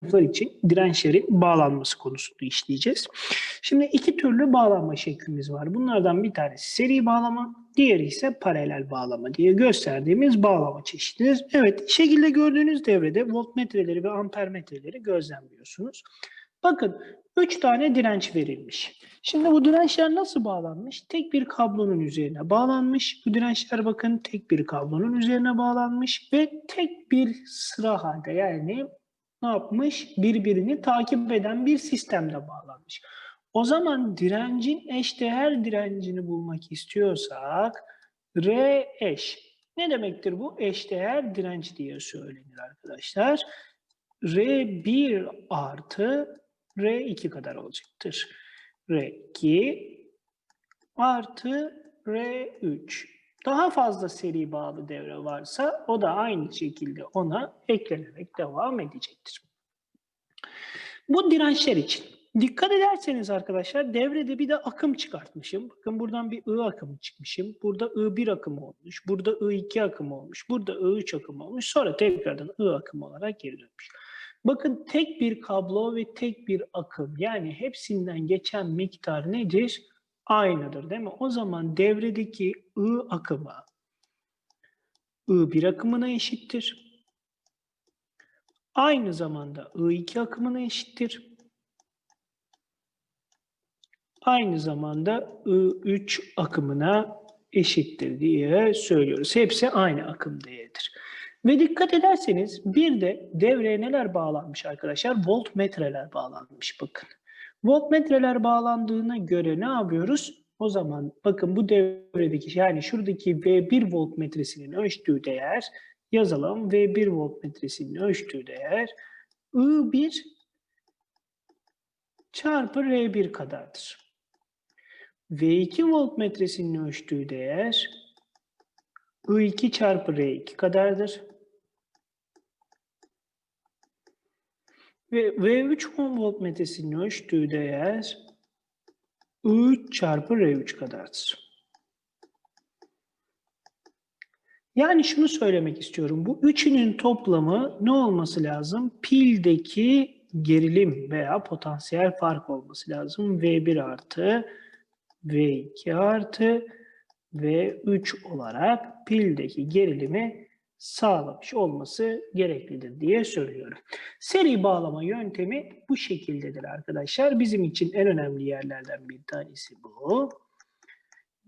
sınıflar için dirençlerin bağlanması konusunu işleyeceğiz. Şimdi iki türlü bağlanma şeklimiz var. Bunlardan bir tanesi seri bağlama, diğeri ise paralel bağlama diye gösterdiğimiz bağlama çeşididir. Evet, şekilde gördüğünüz devrede voltmetreleri ve ampermetreleri gözlemliyorsunuz. Bakın 3 tane direnç verilmiş. Şimdi bu dirençler nasıl bağlanmış? Tek bir kablonun üzerine bağlanmış. Bu dirençler bakın tek bir kablonun üzerine bağlanmış ve tek bir sıra halde yani ne yapmış? Birbirini takip eden bir sistemde bağlanmış. O zaman direncin eşdeğer direncini bulmak istiyorsak R eş. Ne demektir bu? Eşdeğer direnç diye söylenir arkadaşlar. R1 artı R2 kadar olacaktır. R2 artı R3. Daha fazla seri bağlı devre varsa o da aynı şekilde ona eklenerek devam edecektir. Bu dirençler için. Dikkat ederseniz arkadaşlar devrede bir de akım çıkartmışım. Bakın buradan bir I akımı çıkmışım. Burada I1 akımı olmuş. Burada I2 akımı olmuş. Burada I3 akımı olmuş. Sonra tekrardan I akımı olarak geri dönmüş. Bakın tek bir kablo ve tek bir akım yani hepsinden geçen miktar nedir? Aynıdır değil mi? O zaman devredeki I akımı I1 akımına eşittir. Aynı zamanda I2 akımına eşittir. Aynı zamanda I3 akımına eşittir diye söylüyoruz. Hepsi aynı akım değeridir. Ve dikkat ederseniz bir de devreye neler bağlanmış arkadaşlar? Voltmetreler bağlanmış bakın. Voltmetreler bağlandığına göre ne yapıyoruz? O zaman bakın bu devredeki yani şuradaki V1 voltmetresinin ölçtüğü değer yazalım. V1 voltmetresinin ölçtüğü değer I1 çarpı R1 kadardır. V2 voltmetresinin ölçtüğü değer I2 çarpı R2 kadardır. Ve V3 voltmetresinin ölçtüğü değer I3 çarpı R3 kadardır. Yani şunu söylemek istiyorum. Bu üçünün toplamı ne olması lazım? Pildeki gerilim veya potansiyel fark olması lazım. V1 artı V2 artı V3 olarak pildeki gerilimi sağlamış olması gereklidir diye söylüyorum. Seri bağlama yöntemi bu şekildedir arkadaşlar. Bizim için en önemli yerlerden bir tanesi bu.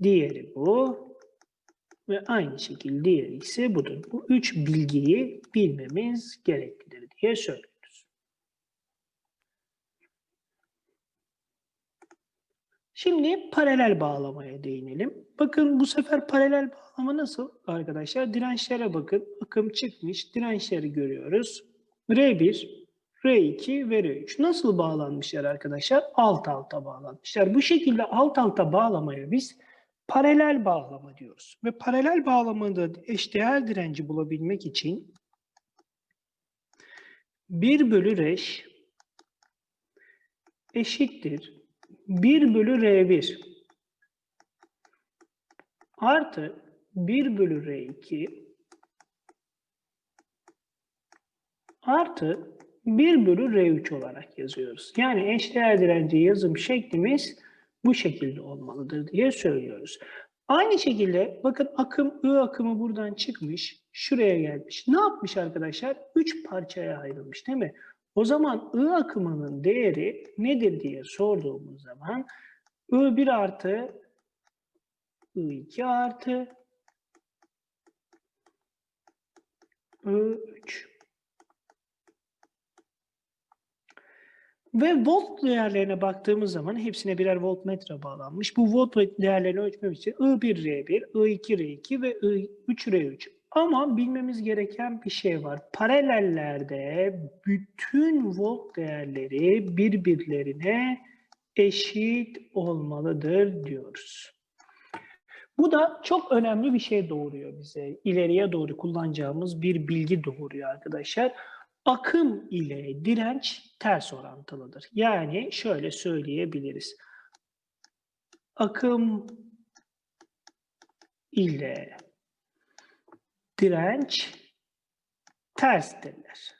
Diğeri bu. Ve aynı şekilde diğeri ise budur. Bu üç bilgiyi bilmemiz gereklidir diye söylüyoruz. Şimdi paralel bağlamaya değinelim. Bakın bu sefer paralel bağlama nasıl arkadaşlar? Dirençlere bakın. Akım çıkmış. Dirençleri görüyoruz. R1, R2 ve R3. Nasıl bağlanmışlar arkadaşlar? Alt alta bağlanmışlar. Bu şekilde alt alta bağlamaya biz paralel bağlama diyoruz. Ve paralel bağlamada eşdeğer direnci bulabilmek için 1 bölü reş eşittir 1 bölü R1 artı 1 bölü R2 artı 1 bölü R3 olarak yazıyoruz. Yani eşdeğer direnci yazım şeklimiz bu şekilde olmalıdır diye söylüyoruz. Aynı şekilde bakın akım, I akımı buradan çıkmış, şuraya gelmiş. Ne yapmış arkadaşlar? 3 parçaya ayrılmış değil mi? O zaman I akımının değeri nedir diye sorduğumuz zaman I1 artı I2 artı I3 Ve volt değerlerine baktığımız zaman hepsine birer voltmetre bağlanmış. Bu volt değerlerini ölçmemiz için I1R1, I2R2 ve I3R3. Ama bilmemiz gereken bir şey var. Paralellerde bütün volt değerleri birbirlerine eşit olmalıdır diyoruz. Bu da çok önemli bir şey doğuruyor bize. İleriye doğru kullanacağımız bir bilgi doğuruyor arkadaşlar akım ile direnç ters orantılıdır. Yani şöyle söyleyebiliriz. Akım ile direnç terstirler.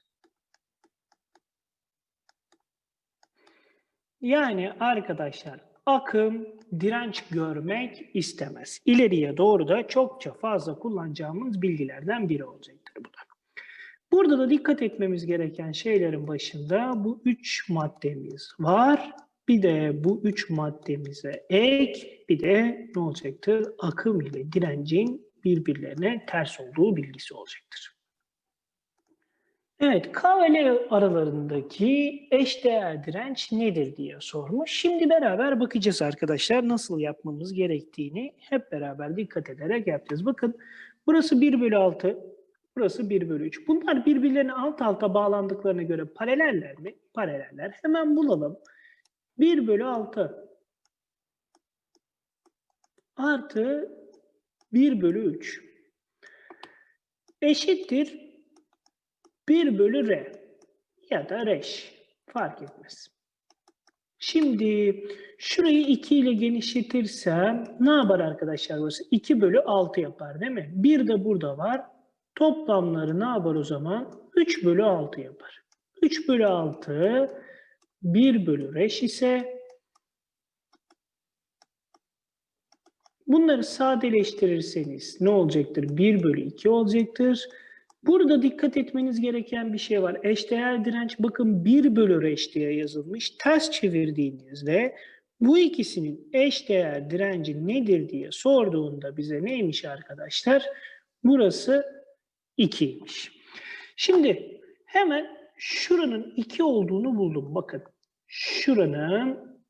Yani arkadaşlar akım direnç görmek istemez. İleriye doğru da çokça fazla kullanacağımız bilgilerden biri olacaktır bu da. Burada da dikkat etmemiz gereken şeylerin başında bu üç maddemiz var. Bir de bu üç maddemize ek bir de ne olacaktır? Akım ile direncin birbirlerine ters olduğu bilgisi olacaktır. Evet, K ve L aralarındaki eşdeğer direnç nedir diye sormuş. Şimdi beraber bakacağız arkadaşlar nasıl yapmamız gerektiğini hep beraber dikkat ederek yapacağız. Bakın burası 1 bölü 6, burası 1 bölü 3. Bunlar birbirlerine alt alta bağlandıklarına göre paraleller mi? Paraleller. Hemen bulalım. 1 bölü 6 artı 1 bölü 3 eşittir 1 bölü R ya da reş fark etmez. Şimdi şurayı 2 ile genişletirsem ne yapar arkadaşlar burası? 2 bölü 6 yapar değil mi? 1 de burada var. Toplamları ne yapar o zaman? 3 bölü 6 yapar. 3 bölü 6 1 bölü reş ise bunları sadeleştirirseniz ne olacaktır? 1 bölü 2 olacaktır. Burada dikkat etmeniz gereken bir şey var. Eşdeğer direnç bakın 1 bölü reş diye yazılmış. Ters çevirdiğinizde bu ikisinin eşdeğer direnci nedir diye sorduğunda bize neymiş arkadaşlar? Burası 2'ymiş. Şimdi hemen şuranın 2 olduğunu buldum. Bakın şuranın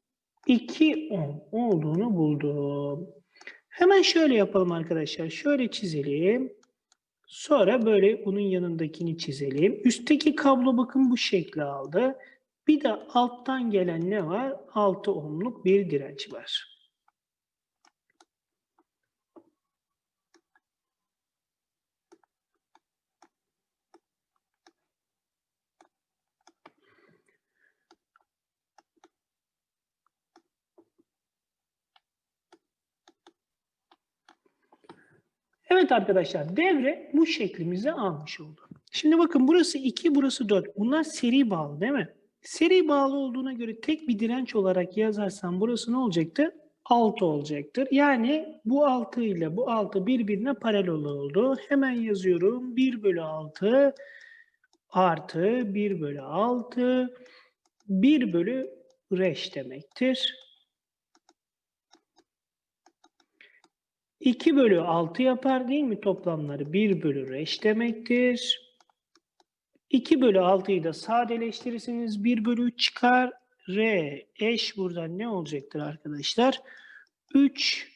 2 ohm olduğunu buldum. Hemen şöyle yapalım arkadaşlar. Şöyle çizelim. Sonra böyle bunun yanındakini çizelim. Üstteki kablo bakın bu şekli aldı. Bir de alttan gelen ne var? 6 ohmluk bir direnç var. Evet arkadaşlar devre bu şeklimizi almış oldu. Şimdi bakın burası 2, burası 4. Bunlar seri bağlı değil mi? Seri bağlı olduğuna göre tek bir direnç olarak yazarsam burası ne olacaktır? 6 olacaktır. Yani bu 6 ile bu 6 birbirine paralel oldu. Hemen yazıyorum. 1 bölü 6 artı 1 bölü 6 1 bölü reş demektir. 2 bölü 6 yapar değil mi toplamları? 1 bölü reş demektir. 2 bölü 6'yı da sadeleştirirseniz 1 bölü 3 çıkar. R eş buradan ne olacaktır arkadaşlar? 3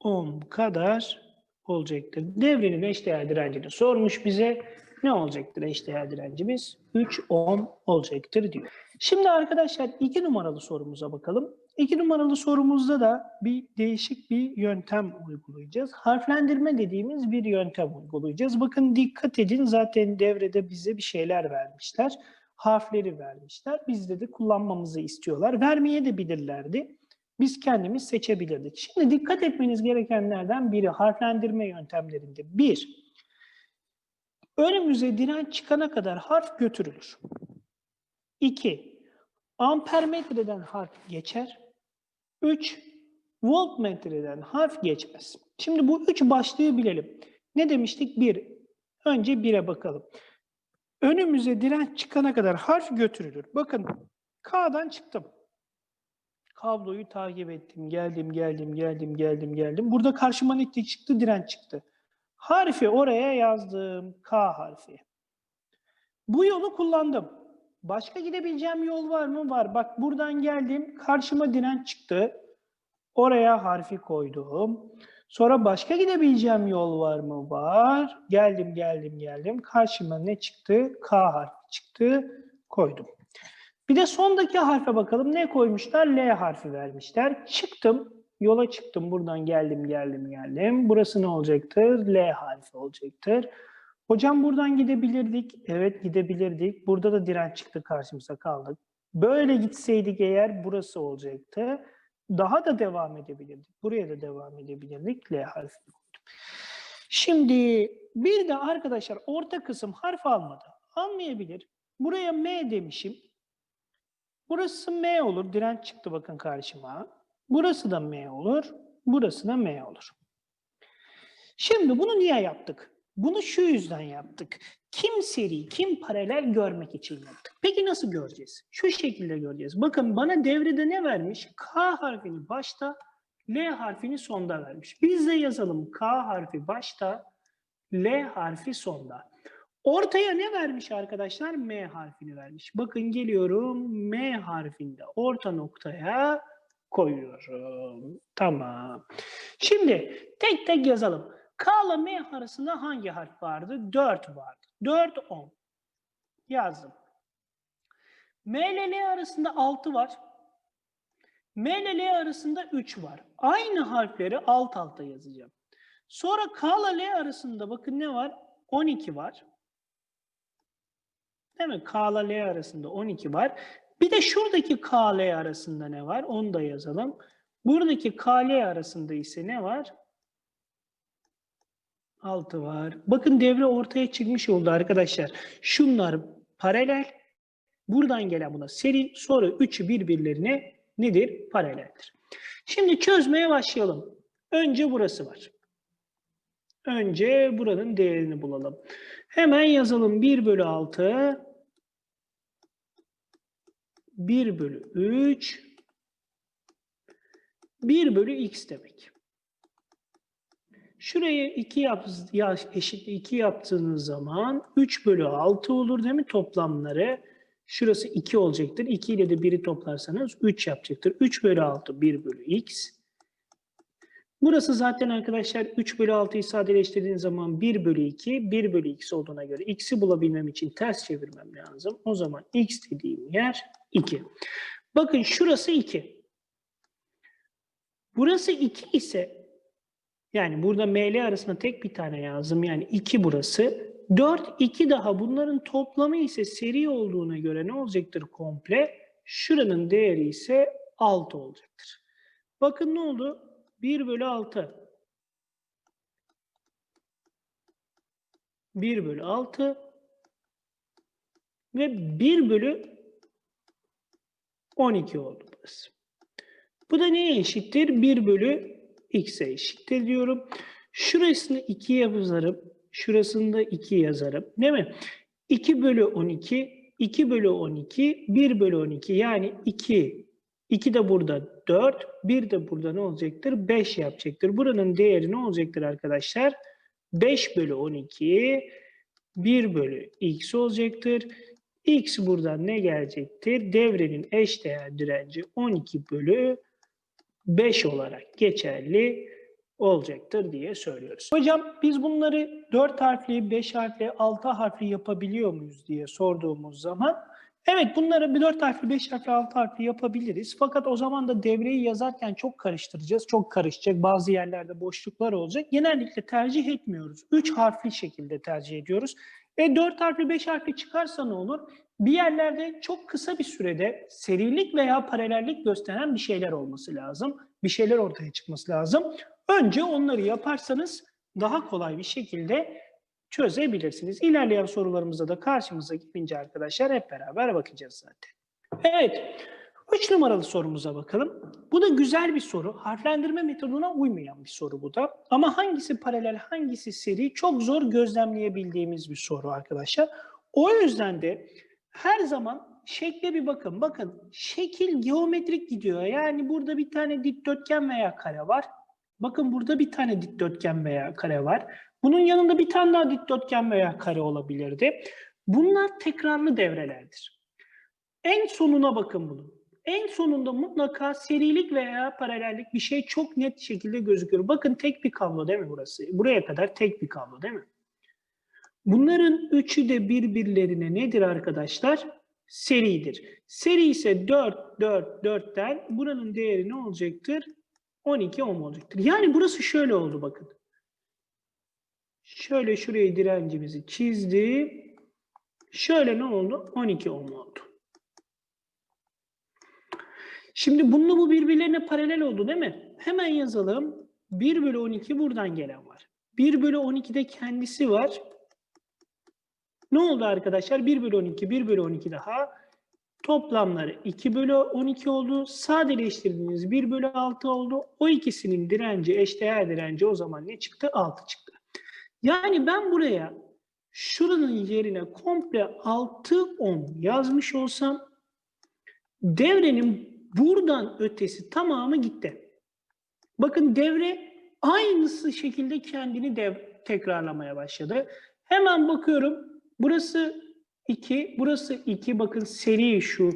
ohm kadar olacaktır. Devrenin eşdeğer direncini sormuş bize. Ne olacaktır eşdeğer direncimiz? 3 ohm olacaktır diyor. Şimdi arkadaşlar 2 numaralı sorumuza bakalım. 2 numaralı sorumuzda da bir değişik bir yöntem uygulayacağız. Harflendirme dediğimiz bir yöntem uygulayacağız. Bakın dikkat edin zaten devrede bize bir şeyler vermişler. Harfleri vermişler. Bizde de kullanmamızı istiyorlar. Vermeye de bilirlerdi. Biz kendimiz seçebilirdik. Şimdi dikkat etmeniz gerekenlerden biri harflendirme yöntemlerinde. Bir, önümüze direnç çıkana kadar harf götürülür. İki, ampermetreden harf geçer. 3 voltmetreden harf geçmez. Şimdi bu üç başlığı bilelim. Ne demiştik? 1. Önce 1'e bakalım. Önümüze direnç çıkana kadar harf götürülür. Bakın K'dan çıktım. Kabloyu takip ettim. Geldim, geldim, geldim, geldim, geldim. Burada karşıma ne çıktı? Direnç çıktı. Harfi oraya yazdım. K harfi. Bu yolu kullandım. Başka gidebileceğim yol var mı? Var. Bak buradan geldim. Karşıma direnç çıktı. Oraya harfi koydum. Sonra başka gidebileceğim yol var mı? Var. Geldim, geldim, geldim. Karşıma ne çıktı? K harfi çıktı. Koydum. Bir de sondaki harfe bakalım. Ne koymuşlar? L harfi vermişler. Çıktım. Yola çıktım. Buradan geldim, geldim, geldim. Burası ne olacaktır? L harfi olacaktır. Hocam buradan gidebilirdik. Evet gidebilirdik. Burada da direnç çıktı karşımıza kaldık. Böyle gitseydik eğer burası olacaktı. Daha da devam edebilirdik. Buraya da devam edebilirdik. L harfi. Şimdi bir de arkadaşlar orta kısım harf almadı. Almayabilir. Buraya M demişim. Burası M olur. Direnç çıktı bakın karşıma. Burası da M olur. Burası da M olur. Şimdi bunu niye yaptık? Bunu şu yüzden yaptık. Kim seri, kim paralel görmek için yaptık. Peki nasıl göreceğiz? Şu şekilde göreceğiz. Bakın bana devrede ne vermiş? K harfini başta, L harfini sonda vermiş. Biz de yazalım K harfi başta, L harfi sonda. Ortaya ne vermiş arkadaşlar? M harfini vermiş. Bakın geliyorum M harfinde orta noktaya koyuyorum. Tamam. Şimdi tek tek yazalım. K ile M arasında hangi harf vardı? 4 vardı. 4, 10. Yazdım. M ile L arasında 6 var. M ile L arasında 3 var. Aynı harfleri alt alta yazacağım. Sonra K ile L arasında bakın ne var? 12 var. Değil mi? K ile L arasında 12 var. Bir de şuradaki K L arasında ne var? Onu da yazalım. Buradaki K L arasında ise ne var? 6 var. Bakın devre ortaya çıkmış oldu arkadaşlar. Şunlar paralel. Buradan gelen buna seri. Sonra üçü birbirlerine nedir? Paraleldir. Şimdi çözmeye başlayalım. Önce burası var. Önce buranın değerini bulalım. Hemen yazalım. 1 bölü 6 1 bölü 3 1 bölü x demek. Şuraya 2 yap, ya eşit 2 yaptığınız zaman 3 bölü 6 olur değil mi toplamları? Şurası 2 olacaktır. 2 ile de 1'i toplarsanız 3 yapacaktır. 3 bölü 6 1 bölü x. Burası zaten arkadaşlar 3 bölü 6'yı sadeleştirdiğiniz zaman 1 bölü 2, 1 bölü x olduğuna göre x'i bulabilmem için ters çevirmem lazım. O zaman x dediğim yer 2. Bakın şurası 2. Burası 2 ise yani burada ML arasında tek bir tane yazdım. Yani 2 burası. 4, 2 daha bunların toplamı ise seri olduğuna göre ne olacaktır komple? Şuranın değeri ise 6 olacaktır. Bakın ne oldu? 1 bölü 6. 1 bölü 6 ve 1 bölü 12 oldu burası. Bu da neye eşittir? 1 bölü x'e eşittir diyorum. Şurasını 2 yazarım. Şurasını da 2 yazarım. Değil mi? 2 bölü 12, 2 bölü 12, 1 bölü 12 yani 2. 2 de burada 4, 1 de burada ne olacaktır? 5 yapacaktır. Buranın değeri ne olacaktır arkadaşlar? 5 bölü 12, 1 bölü x olacaktır. X buradan ne gelecektir? Devrenin eşdeğer direnci 12 bölü 5 olarak geçerli olacaktır diye söylüyoruz. Hocam biz bunları 4 harfli, 5 harfli, 6 harfli yapabiliyor muyuz diye sorduğumuz zaman evet bunları bir 4 harfli, 5 harfli, 6 harfli yapabiliriz. Fakat o zaman da devreyi yazarken çok karıştıracağız. Çok karışacak. Bazı yerlerde boşluklar olacak. Genellikle tercih etmiyoruz. 3 harfli şekilde tercih ediyoruz. E 4 harfli 5 harfli çıkarsa ne olur? Bir yerlerde çok kısa bir sürede serilik veya paralellik gösteren bir şeyler olması lazım. Bir şeyler ortaya çıkması lazım. Önce onları yaparsanız daha kolay bir şekilde çözebilirsiniz. İlerleyen sorularımızda da karşımıza gelince arkadaşlar hep beraber bakacağız zaten. Evet, 3 numaralı sorumuza bakalım. Bu da güzel bir soru. Harflendirme metoduna uymayan bir soru bu da. Ama hangisi paralel, hangisi seri çok zor gözlemleyebildiğimiz bir soru arkadaşlar. O yüzden de her zaman şekle bir bakın. Bakın şekil geometrik gidiyor. Yani burada bir tane dikdörtgen veya kare var. Bakın burada bir tane dikdörtgen veya kare var. Bunun yanında bir tane daha dikdörtgen veya kare olabilirdi. Bunlar tekrarlı devrelerdir. En sonuna bakın bunun. En sonunda mutlaka serilik veya paralellik bir şey çok net şekilde gözüküyor. Bakın tek bir kablo değil mi burası? Buraya kadar tek bir kablo değil mi? Bunların üçü de birbirlerine nedir arkadaşlar? Seridir. Seri ise 4, 4, 4'ten buranın değeri ne olacaktır? 12 ohm olacaktır. Yani burası şöyle oldu bakın. Şöyle şuraya direncimizi çizdi. Şöyle ne oldu? 12 ohm oldu. Şimdi bununla bu birbirlerine paralel oldu değil mi? Hemen yazalım. 1 bölü 12 buradan gelen var. 1 bölü 12'de kendisi var. Ne oldu arkadaşlar? 1 bölü 12, 1 bölü 12 daha. Toplamları 2 bölü 12 oldu. Sadeleştirdiğiniz 1 bölü 6 oldu. O ikisinin direnci, eşdeğer direnci o zaman ne çıktı? 6 çıktı. Yani ben buraya şuranın yerine komple 6 ohm yazmış olsam devrenin buradan ötesi tamamı gitti. Bakın devre aynısı şekilde kendini dev tekrarlamaya başladı. Hemen bakıyorum. Burası 2, burası 2. Bakın seri şu.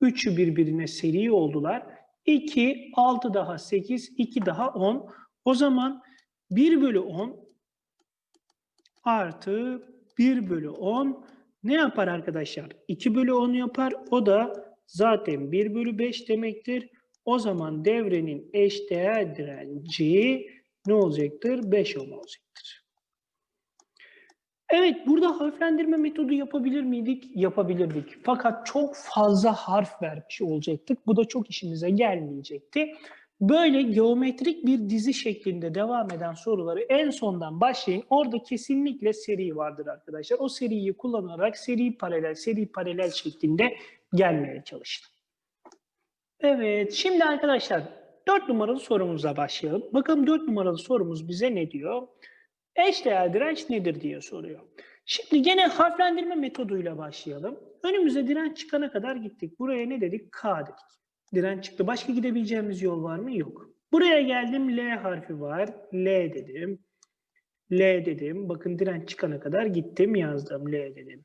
Üçü birbirine seri oldular. 2, 6 daha 8, 2 daha 10. O zaman 1 bölü 10 artı 1 bölü 10 ne yapar arkadaşlar? 2 bölü 10 yapar. O da zaten 1 bölü 5 demektir. O zaman devrenin eşdeğer direnci ne olacaktır? 5 ohm olacaktır. Evet, burada harflendirme metodu yapabilir miydik? Yapabilirdik. Fakat çok fazla harf vermiş olacaktık. Bu da çok işimize gelmeyecekti. Böyle geometrik bir dizi şeklinde devam eden soruları en sondan başlayın. Orada kesinlikle seri vardır arkadaşlar. O seriyi kullanarak seri paralel, seri paralel şeklinde gelmeye çalışın. Evet, şimdi arkadaşlar 4 numaralı sorumuza başlayalım. Bakalım 4 numaralı sorumuz bize ne diyor? Eşdeğer direnç nedir diye soruyor. Şimdi gene harflendirme metoduyla başlayalım. Önümüze direnç çıkana kadar gittik. Buraya ne dedik? K dedik. Direnç çıktı. Başka gidebileceğimiz yol var mı? Yok. Buraya geldim. L harfi var. L dedim. L dedim. Bakın direnç çıkana kadar gittim. Yazdım. L dedim.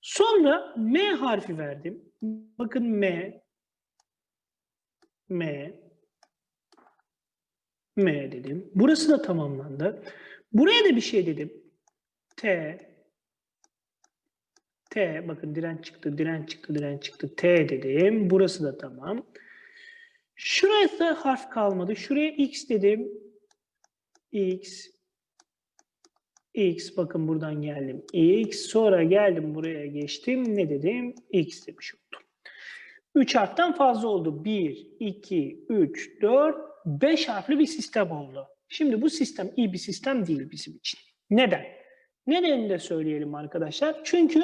Sonra M harfi verdim. Bakın M. M. M dedim. Burası da tamamlandı. Buraya da bir şey dedim. T. T. Bakın direnç çıktı, direnç çıktı, direnç çıktı. T dedim. Burası da tamam. Şuraya da harf kalmadı. Şuraya X dedim. X. X. Bakın buradan geldim. X. Sonra geldim buraya geçtim. Ne dedim? X demiş oldum. 3 harften fazla oldu. 1, 2, 3, 4, 5 harfli bir sistem oldu. Şimdi bu sistem iyi bir sistem değil bizim için. Neden? Nedenini de söyleyelim arkadaşlar. Çünkü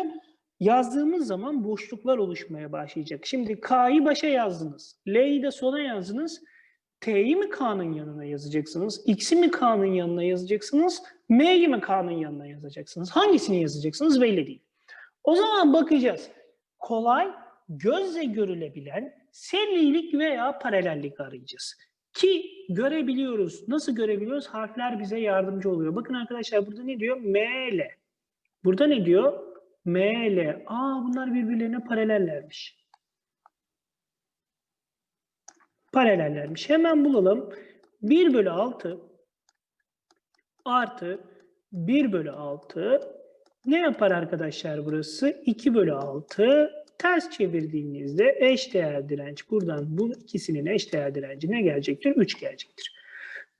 yazdığımız zaman boşluklar oluşmaya başlayacak. Şimdi K'yı başa yazdınız. L'yi de sona yazdınız. T'yi mi K'nın yanına yazacaksınız? X'i mi K'nın yanına yazacaksınız? M'yi mi K'nın yanına yazacaksınız? Hangisini yazacaksınız belli değil. O zaman bakacağız. Kolay, gözle görülebilen serilik veya paralellik arayacağız. Ki görebiliyoruz. Nasıl görebiliyoruz? Harfler bize yardımcı oluyor. Bakın arkadaşlar burada ne diyor? M ile. Burada ne diyor? M ile. Aa bunlar birbirlerine paralellermiş. Paralellermiş. Hemen bulalım. 1 bölü 6 artı 1 bölü 6 ne yapar arkadaşlar burası? 2 bölü 6 ters çevirdiğinizde eşdeğer direnç buradan bu ikisinin eşdeğer direnci ne gelecektir? 3 gelecektir.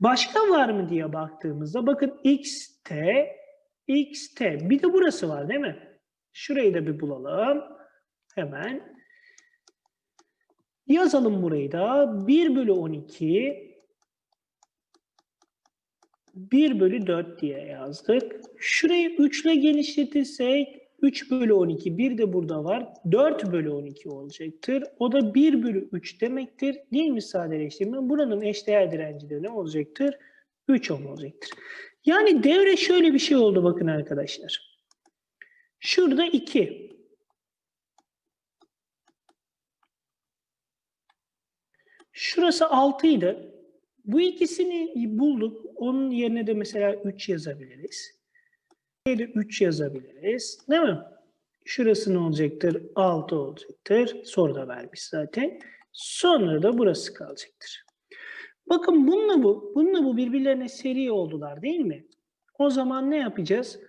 Başka var mı diye baktığımızda bakın xt, xt bir de burası var değil mi? Şurayı da bir bulalım. Hemen. Yazalım burayı da. 1 bölü 12 1 bölü 4 diye yazdık. Şurayı 3 ile genişletirsek 3 bölü 12 bir de burada var. 4 bölü 12 olacaktır. O da 1 bölü 3 demektir. Değil mi sadeleştirme? Buranın eşdeğer direnci de ne olacaktır? 3 ohm olacaktır. Yani devre şöyle bir şey oldu bakın arkadaşlar. Şurada 2. Şurası 6 idi. Bu ikisini bulduk. Onun yerine de mesela 3 yazabiliriz. Yeri 3 yazabiliriz. Değil mi? Şurası ne olacaktır? 6 olacaktır. Soru da vermiş zaten. Sonra da burası kalacaktır. Bakın bununla bu, bununla bu birbirlerine seri oldular değil mi? O zaman ne yapacağız?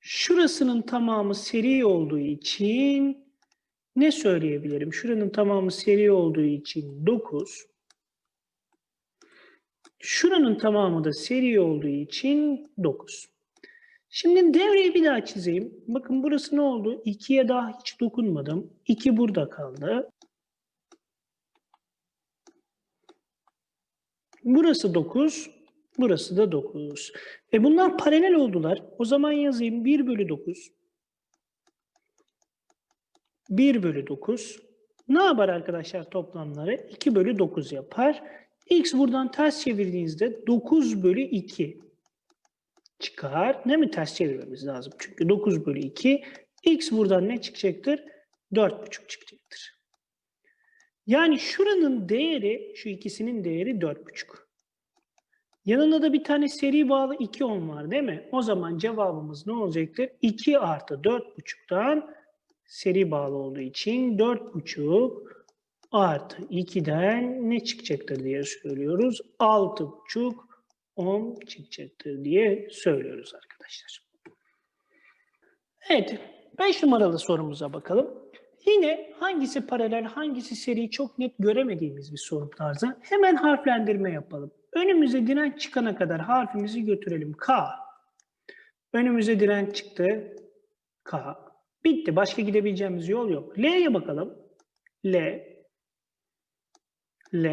Şurasının tamamı seri olduğu için ne söyleyebilirim? Şuranın tamamı seri olduğu için 9. Şuranın tamamı da seri olduğu için 9. Şimdi devreyi bir daha çizeyim. Bakın burası ne oldu? 2'ye daha hiç dokunmadım. 2 burada kaldı. Burası 9. Burası da 9. E bunlar paralel oldular. O zaman yazayım 1 bölü 9. 1 bölü 9. Ne yapar arkadaşlar toplamları? 2 bölü 9 yapar. X buradan ters çevirdiğinizde 9 bölü 2 çıkar. Ne mi ters çevirmemiz lazım? Çünkü 9 bölü 2. X buradan ne çıkacaktır? 4,5 çıkacaktır. Yani şuranın değeri, şu ikisinin değeri 4,5. Yanında da bir tane seri bağlı 2 ohm var değil mi? O zaman cevabımız ne olacaktır? 2 artı 4,5'tan seri bağlı olduğu için 4,5 artı 2'den ne çıkacaktır diye söylüyoruz. 6,5 ohm çıkacaktır diye söylüyoruz arkadaşlar. Evet, 5 numaralı sorumuza bakalım. Yine hangisi paralel, hangisi seri çok net göremediğimiz bir soru tarzı. Hemen harflendirme yapalım. Önümüze direnç çıkana kadar harfimizi götürelim. K. Önümüze direnç çıktı. K. Bitti. Başka gidebileceğimiz yol yok. L'ye bakalım. L. L.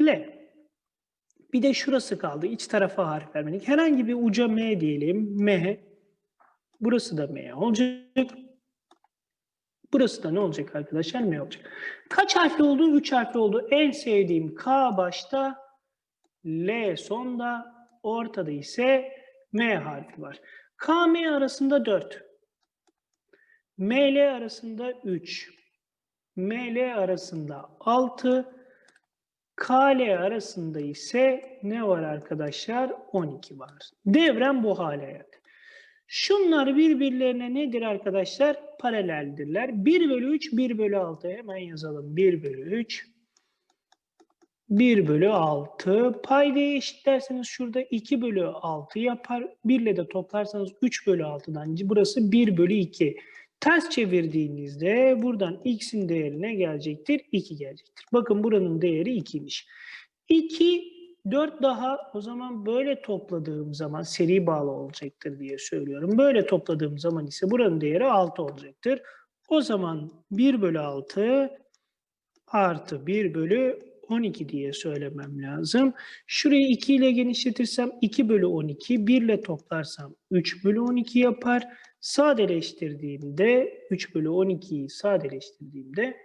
L. Bir de şurası kaldı. İç tarafa harf vermedik. Herhangi bir uca M diyelim. M. Burası da M olacak. Burası da ne olacak arkadaşlar? M olacak. Kaç harfli oldu? 3 harfli oldu. En sevdiğim K başta, L sonda, ortada ise M harfi var. K, M arasında 4. M, L arasında 3. M, L arasında 6. K, L arasında ise ne var arkadaşlar? 12 var. Devrem bu hale geldi. Şunlar birbirlerine nedir arkadaşlar? Paraleldirler. 1 bölü 3, 1 bölü 6. Hemen yazalım. 1 bölü 3, 1 bölü 6. Paydayı eşitlerseniz şurada 2 bölü 6 yapar. 1 ile de toplarsanız 3 bölü 6'dan burası 1 bölü 2. Ters çevirdiğinizde buradan x'in değerine gelecektir? 2 gelecektir. Bakın buranın değeri 2'ymiş. 2 4 daha o zaman böyle topladığım zaman seri bağlı olacaktır diye söylüyorum. Böyle topladığım zaman ise buranın değeri 6 olacaktır. O zaman 1 bölü 6 artı 1 bölü 12 diye söylemem lazım. Şurayı 2 ile genişletirsem 2 bölü 12, 1 ile toplarsam 3 bölü 12 yapar. Sadeleştirdiğimde 3 bölü 12'yi sadeleştirdiğimde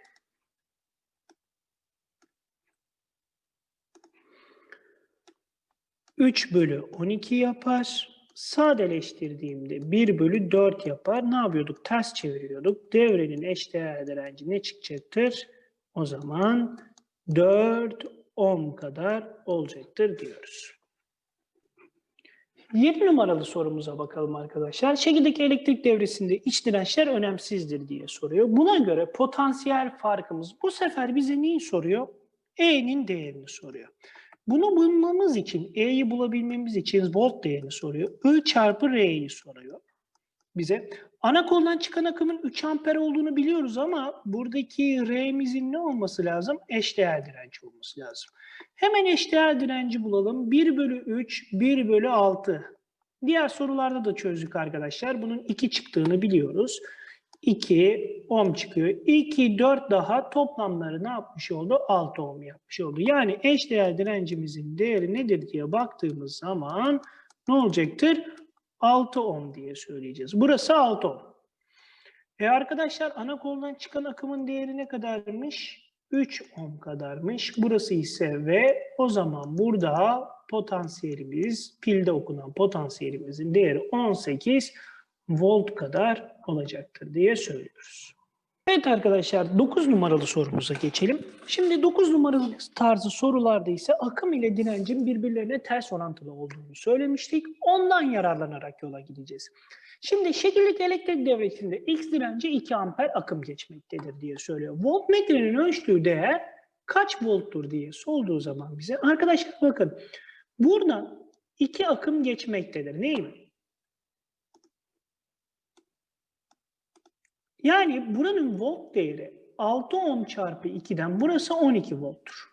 3 bölü 12 yapar. Sadeleştirdiğimde 1 bölü 4 yapar. Ne yapıyorduk? Ters çeviriyorduk. Devrenin eşdeğer direnci ne çıkacaktır? O zaman 4 ohm kadar olacaktır diyoruz. 7 numaralı sorumuza bakalım arkadaşlar. Şekildeki elektrik devresinde iç dirençler önemsizdir diye soruyor. Buna göre potansiyel farkımız bu sefer bize neyi soruyor? E'nin değerini soruyor. Bunu bulmamız için, E'yi bulabilmemiz için volt değerini soruyor. I çarpı R'yi soruyor bize. Ana koldan çıkan akımın 3 amper olduğunu biliyoruz ama buradaki R'mizin ne olması lazım? Eşdeğer direnç olması lazım. Hemen eşdeğer direnci bulalım. 1 bölü 3, 1 bölü 6. Diğer sorularda da çözdük arkadaşlar. Bunun 2 çıktığını biliyoruz. 2 ohm çıkıyor. 2, 4 daha toplamları ne yapmış oldu? 6 ohm yapmış oldu. Yani eşdeğer direncimizin değeri nedir diye baktığımız zaman ne olacaktır? 6 ohm diye söyleyeceğiz. Burası 6 ohm. E arkadaşlar ana koldan çıkan akımın değeri ne kadarmış? 3 ohm kadarmış. Burası ise ve o zaman burada potansiyelimiz, pilde okunan potansiyelimizin değeri 18 volt kadar olacaktır diye söylüyoruz. Evet arkadaşlar 9 numaralı sorumuza geçelim. Şimdi 9 numaralı tarzı sorularda ise akım ile direncin birbirlerine ters orantılı olduğunu söylemiştik. Ondan yararlanarak yola gideceğiz. Şimdi şekildeki elektrik devresinde X direnci 2 amper akım geçmektedir diye söylüyor. Voltmetrenin ölçtüğü değer kaç volttur diye sorduğu zaman bize arkadaşlar bakın burada 2 akım geçmektedir değil mi? Yani buranın volt değeri 6 ohm çarpı 2'den burası 12 volttur.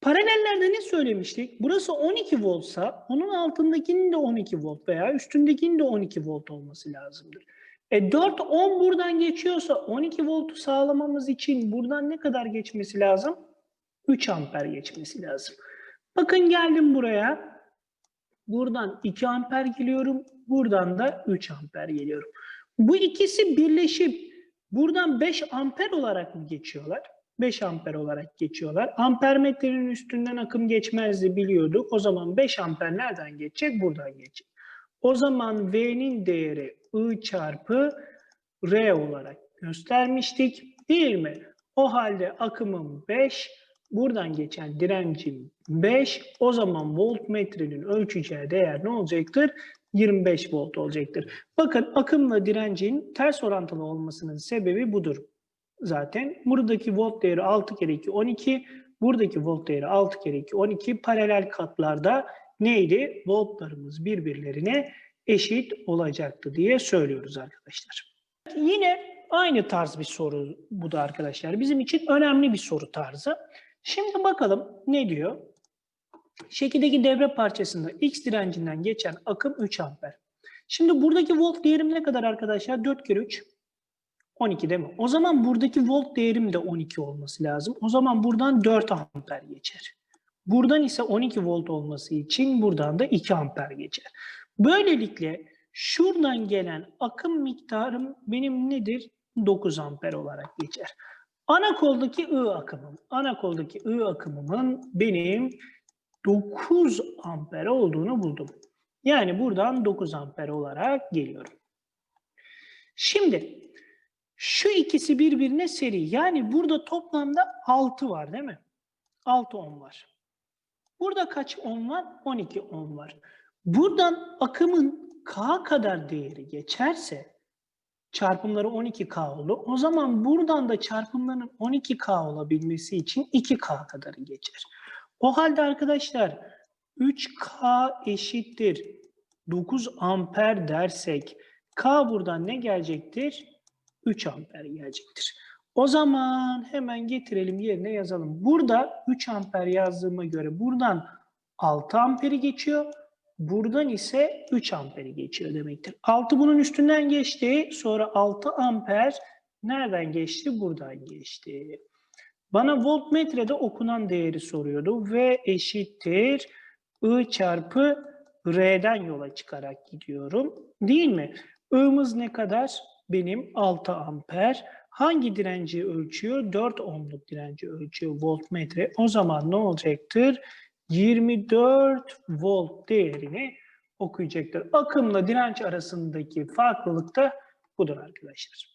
Paralellerde ne söylemiştik? Burası 12 voltsa onun altındakinin de 12 volt veya üstündekinin de 12 volt olması lazımdır. E 4 ohm buradan geçiyorsa 12 voltu sağlamamız için buradan ne kadar geçmesi lazım? 3 amper geçmesi lazım. Bakın geldim buraya. Buradan 2 amper geliyorum. Buradan da 3 amper geliyorum. Bu ikisi birleşip buradan 5 amper olarak mı geçiyorlar? 5 amper olarak geçiyorlar. Ampermetrenin üstünden akım geçmezdi biliyorduk. O zaman 5 amper nereden geçecek? Buradan geçecek. O zaman V'nin değeri I çarpı R olarak göstermiştik. Değil mi? O halde akımım 5, buradan geçen direncim 5. O zaman voltmetrenin ölçeceği değer ne olacaktır? 25 volt olacaktır. Bakın akımla direncin ters orantılı olmasının sebebi budur zaten. Buradaki volt değeri 6 kere 2 12. Buradaki volt değeri 6 kere 2 12. Paralel katlarda neydi? Voltlarımız birbirlerine eşit olacaktı diye söylüyoruz arkadaşlar. Yine aynı tarz bir soru bu da arkadaşlar. Bizim için önemli bir soru tarzı. Şimdi bakalım ne diyor? Şekildeki devre parçasında X direncinden geçen akım 3 amper. Şimdi buradaki volt değerim ne kadar arkadaşlar? 4 kere 3 12 değil mi? O zaman buradaki volt değerim de 12 olması lazım. O zaman buradan 4 amper geçer. Buradan ise 12 volt olması için buradan da 2 amper geçer. Böylelikle şuradan gelen akım miktarım benim nedir? 9 amper olarak geçer. Ana koldaki I akımım, ana koldaki I akımımın benim 9 amper olduğunu buldum. Yani buradan 9 amper olarak geliyorum. Şimdi şu ikisi birbirine seri. Yani burada toplamda 6 var değil mi? 6 ohm var. Burada kaç ohm var? 12 ohm var. Buradan akımın K kadar değeri geçerse çarpımları 12K oldu. O zaman buradan da çarpımların 12K olabilmesi için 2K kadarı geçer. O halde arkadaşlar 3K eşittir 9 amper dersek K buradan ne gelecektir? 3 amper gelecektir. O zaman hemen getirelim yerine yazalım. Burada 3 amper yazdığıma göre buradan 6 amperi geçiyor. Buradan ise 3 amperi geçiyor demektir. 6 bunun üstünden geçti. Sonra 6 amper nereden geçti? Buradan geçti. Bana voltmetrede okunan değeri soruyordu. V eşittir I çarpı R'den yola çıkarak gidiyorum. Değil mi? I'mız ne kadar? Benim 6 amper. Hangi direnci ölçüyor? 4 ohmluk direnci ölçüyor voltmetre. O zaman ne olacaktır? 24 volt değerini okuyacaktır. Akımla direnç arasındaki farklılık da budur arkadaşlar.